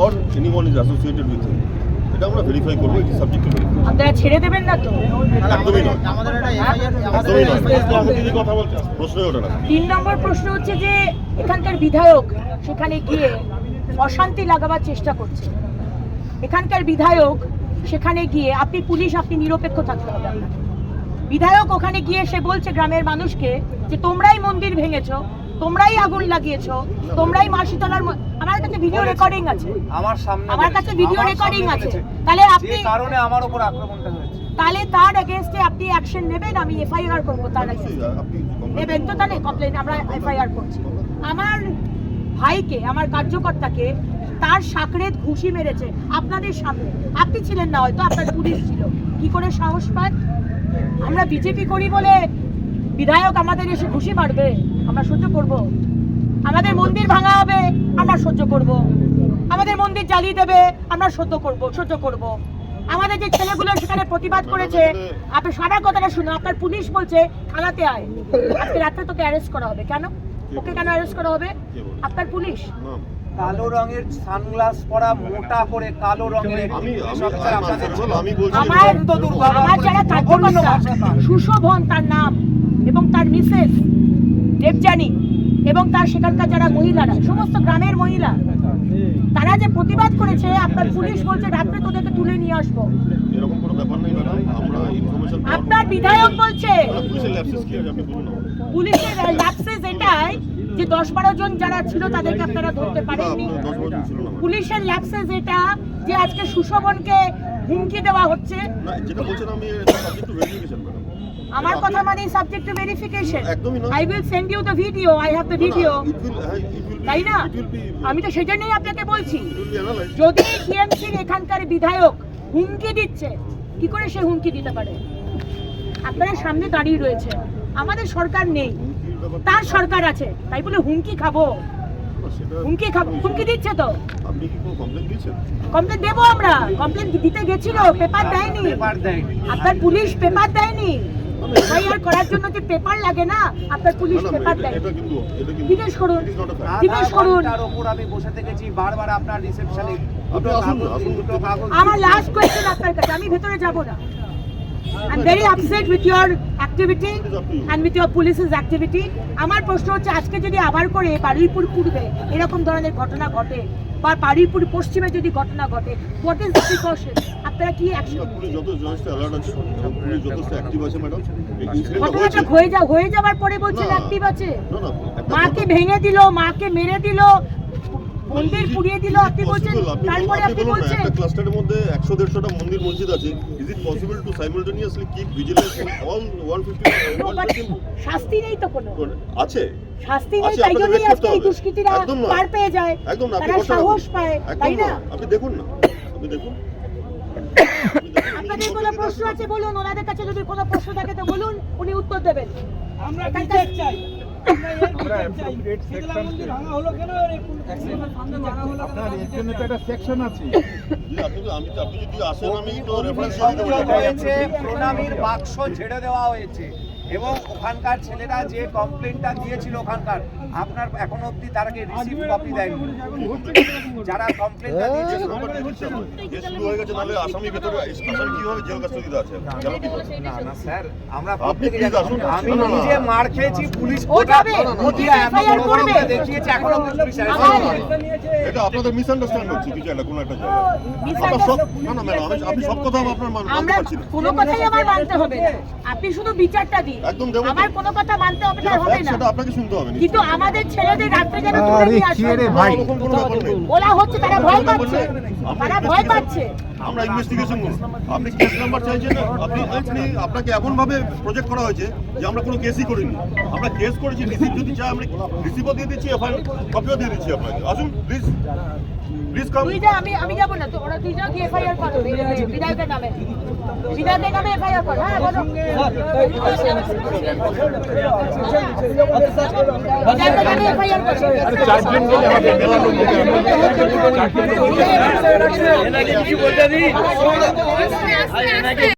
or anyone is associated with him. এটা আমরা verify করব এটি সাবজেক্ট আপনারা ছেড়ে দেবেন না তো? একদমই নয়। একদমই কথা প্রশ্নই ওঠে না। তিন নম্বর প্রশ্ন হচ্ছে যে এখানকার বিধায়ক সেখানে গিয়ে অশান্তি লাগাবার চেষ্টা করছে। এখানকার বিধায়ক সেখানে গিয়ে আপনি পুলিশ আপনি নিরপেক্ষ থাকতে হবে আপনাকে। বিধায়ক ওখানে গিয়ে সে বলছে গ্রামের মানুষকে যে তোমরাই মন্দির ভেঙেছো তোমরাই আগুন লাগিয়েছো তোমরাই মাসিতলার আমার কাছে ভিডিও রেকর্ডিং আছে। আমার সামনে আমার কাছে ভিডিও রেকর্ডিং আছে। তাহলে আপনি কারণে আমার উপর আক্রমণটা হয়েছে। তাহলে তার এগেনস্টে আপনি অ্যাকশন নেবেন আমি এফআইআর করব তার অবশ্যই, নেবেন তো তাহলে? কমপ্লেন আমরা এফআইআর করছি। আমার ভাইকে আমার কার্যকর্তাকে তার সাকরেত ঘুষি মেরেছে আপনাদের সামনে। আপনি ছিলেন না হয়তো আপনার পুলিশ ছিল। কি করে সাহস পায়? আমরা বিজেপি করি বলে বিধায়ক আমাদের এসে ঘুষি মারবে আমরা সহ্য করব। আমাদের মন্দির ভাঙা হবে আমরা সহ্য করব। আমাদের মন্দির জ্বালিয়ে দেবে আমরা সহ্য করব সহ্য করব। আমাদের যে ছেলেগুলো সেখানে প্রতিবাদ করেছে আপনি সারা কথাটা শুনুন আপনার পুলিশ বলছে থানাতে আয়। আজকে রাত্রে তোকে অ্যারেস্ট করা হবে। কেন? ওকে কেন অ্যারেস্ট করা হবে? আপনার পুলিশ। কালো রঙের সানগ্লাস পরা মোটা করে কালো রঙের আমি আমি বলছি আমার অত্যন্ত দুর্ভাগ্য আমার যারা। সুশোভন তার নাম। এবং তার মিসেস দেবজানী এবং তার সেখানকার যারা মহিলারা সমস্ত গ্রামের মহিলা তারা যে প্রতিবাদ করেছে আপনার পুলিশ বলছে রাত্রে তোদেরকে তুলে নিয়ে আসব। আপনার বিধায়ক বলছে পুলিশের ল্যাপসেস এটাই যে দশ বারো জন যারা ছিল তাদেরকে আপনারা ধরতে পারেননি। পুলিশের ল্যাপসেস এটা যে আজকে সুশোভনকে হুমকি দেওয়া হচ্ছে। যেটা বলছেন আমি আমার কথা মানে subject to verification I will send you the video I have the video তাই না? আমি তো সেজন্যই আপনাকে বলছি। যদি টিএমসির এখানকার বিধায়ক হুমকি দিচ্ছে কি করে সে হুমকি দিতে পারে? আপনারা সামনে দাঁড়িয়ে রয়েছে। আমাদের সরকার নেই। তার সরকার আছে। তাই বলে হুমকি খাব। হুমকি খাব। হুমকি দিচ্ছে তো। আপনি কি কোনো কমপ্লেন দেবো আমরা। কমপ্লেন দিতে গেছিল পেপার দেয়নি। আপনার পুলিশ পেপার দেয়নি। এফআইআর করার জন্য যে পেপার লাগে না আপনার পুলিশ পেপার দেয়। এটা কিন্তু এটা কিন্তু জিজ্ঞেস করুন। জিজ্ঞেস করুন। তার উপর আমি বসে থেকেছি বারবার আপনার রিসেপশনে আমার লাস্ট কোয়েশ্চেন আপনার কাছে আমি ভেতরে যাব না। I am very upset with your activity and with your পুলিশের অ্যাক্টিভিটি আমার প্রশ্ন হচ্ছে আজকে যদি আবার করে বারুইপুর পূর্বে এরকম ধরনের ঘটনা ঘটে বা বারুইপুর পশ্চিমে যদি ঘটনা ঘটে হোয়াট ইজ দ্য প্রিকশন আপনারা কি অ্যাকশন পুলিশ যথেষ্ট অ্যাক্টিভ আছে ম্যাডাম ঘটনাটা হয়ে যা হয়ে যাওয়ার পরে বলছেন। অ্যাক্টিভ আছে। মাকে ভেঙে দিল মাকে মেরে দিল মন্দির পুড়িয়ে দিল আপনি বলছেন তারপরে আপনি একটা ক্লাস্টারের মধ্যে একশো দেড়শোটা মন্দির মসজিদ আছে। Is it possible to simultaneously keep vigilance all শাস্তি নেই তো কোনো। আছে। শাস্তি নেই তাই জন্যই আজকে এই দুষ্কৃতীরা একদম পার পেয়ে যায়। একদম না আপনি সাহস পায় তাই না? আপনি দেখুন না। আপনি দেখুন। আপনাদের কোনো প্রশ্ন আছে বলুন ওনাদের কাছে যদি কোনো প্রশ্ন থাকে তো বলুন উনি উত্তর দেবেন। আমরা বিচার চাই। আমরা এর বিচার চাই। শীতলা মন্দির ভাঙা হলো কেন? আর এই পুলিশ সামনে ভাঙা হলো কেন? আপনার এর জন্য তো একটা সেকশন আছে। জি, আপনি তো- আমি আপনি যদি আসেন আমি তো রেফারেন্স সংযোগ হয়েছে প্রণামীর বাক্স ছেড়ে দেওয়া হয়েছে। এবং ওখানকার ছেলেরা যে কমপ্লেনটা দিয়েছিল ওখানকার আপনার এখনও অবধি তারাকে রিসিভ কপি দেয়নি যারা কমপ্লেনটা দিয়েছিল শুরু হয়ে গেছে নাহলে আসামি ভেতরে আসামি কীভাবে জেল কাস্টডিতে আছে? না না স্যার আমরা প্রত্যেকে। আমি। নিজে মার খেয়েছি পুলিশ ও যাবে, না, না, না, ও ওদিকে এত বড় বড় করে দেখিয়েছে এখনও অবধি পুলিশ arrest আমার- করেনি। এটা আপনাদের মিসআন্ডারস্ট্যান্ড হচ্ছে কিছু একটা কোনো একটা জায়গায় misunderstand- আপনার সব না না ম্যাডাম আপনি সব কথা আপনার মানতে আমরা কোনো কথাই আমার মানতে হবে আপনি শুধু বিচারটা দিন একদম দেবো আমার কোনো কথা মানতে হবে না হবে না। সেটা আপনাকে শুনতে হবে কিন্তু আমাদের ছেলেদের রাত্রে যেন তুলে নিয়ে কি আসবেন ভাই? ওরকম কোনো ব্যাপার নেই। বলা হচ্ছে তারা ভয় পাচ্ছে। আমরা তারা ভয় পাচ্ছে। আমরা ইনভেস্টিগেশন করব। আপনি কেস নাম্বার চাইছেন আপনি আপনি আপনাকে এমন ভাবে প্রজেক্ট করা হয়েছে যে আমরা কোনো কেসই করিনি। আমরা কেস করেছি রিসিভ যদি চাই আমরা রিসিভও দিয়ে দিচ্ছি এফআইআর কপিও দিয়ে দিচ্ছি আপনাকে। আসুন প্লিজ প্লিজ কাম তুই যা আমি আমি যাব না তো ওরা তুই যা কি এফআইআর করো বিধায়কের নামে। বিধায়কের নামে এফআইআর কর হ্যাঁ বলো। বিধায়কের নামে এফআইআর করো। চারজন গেলে হবে মেলার মধ্যে চারজন কি বলতে দিই?